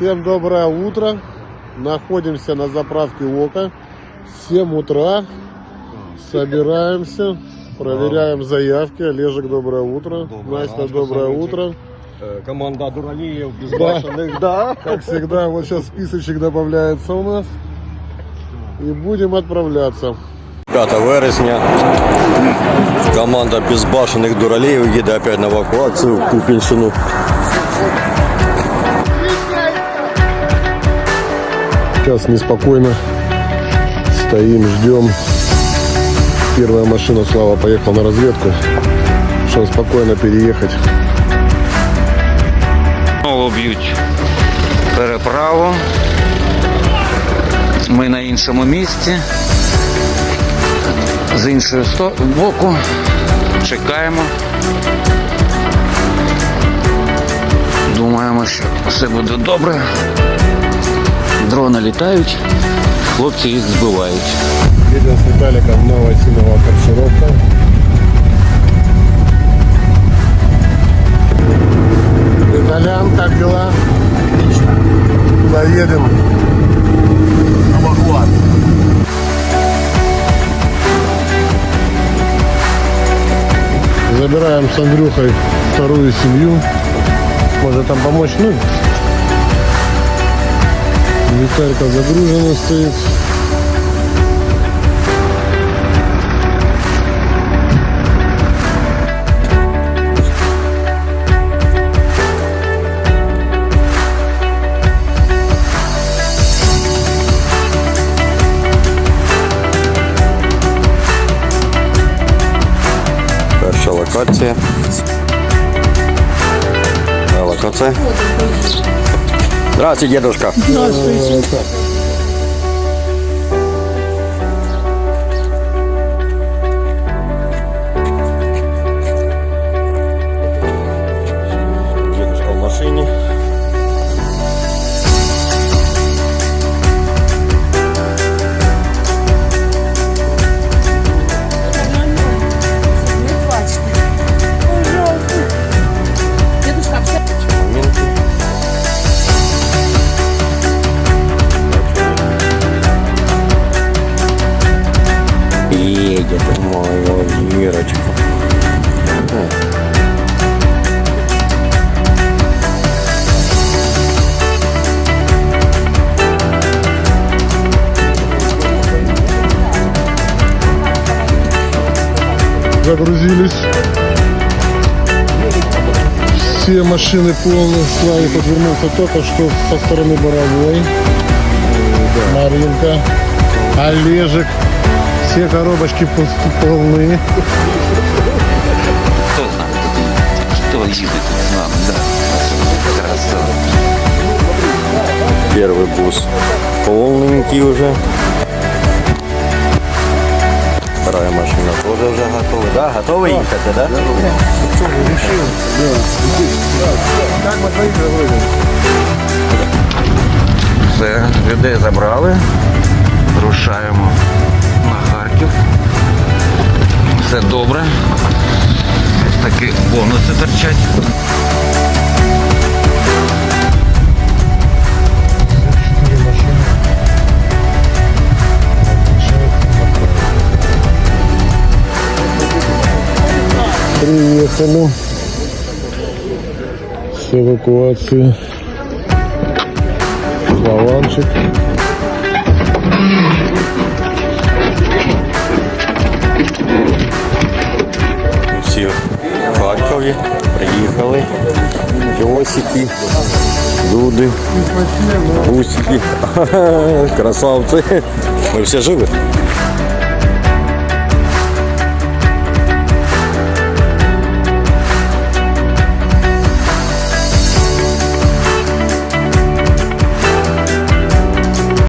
Всем доброе утро. Находимся на заправке ОКО. 7 утра. Собираемся. Проверяем заявки. Олежек, доброе утро. Доброе. Настя, Наш доброе красавчик. утро. Э, Команда Дуралиев, безбашенных, да. Как всегда, вот сейчас списочек добавляется у нас. И будем отправляться. 5 вересня. Команда безбашених дуралеїв їде опять на евакуацію в Купінщину. Сейчас неспокойно. Стоим, ждем. Первая машина, Слава, поехал на разведку. Чтобы спокойно переехать. Знову б'ють переправу. Ми на іншому місці. З іншої сто- боку. Чекаємо. Думаємо, що все буде добре. Дрони літають, хлопці їх збивають. Едем с Виталиком на осинового коршировка. Виталян, как дела? Отлично. Куда едем? Абахуат. Забираем с Андрюхой вторую семью. Может там помочь? Ну, Виталька загружена стоит. Перша локація. Локація. Здравствуйте, дедушка. Дедушка Едет моя Вирочка. загрузились. Все машины полные. Славе подвернулся только что со стороны Боровой. Маринка. Олежек. Все коробочки пусты- полны. Хто знає, хто їде тут з нами, да. Красава. Первый бус полненький уже. Вторая машина тоже уже готова. Да, готовы ехать, да? Как мы твоих загрузим? Все, людей забрали. Рушаємо Харків. Все добре. Ось такі бонуси торчать. Приехали с эвакуации. Лаванчик. Йосики, люди, гусики, красавці. Ми всі живі?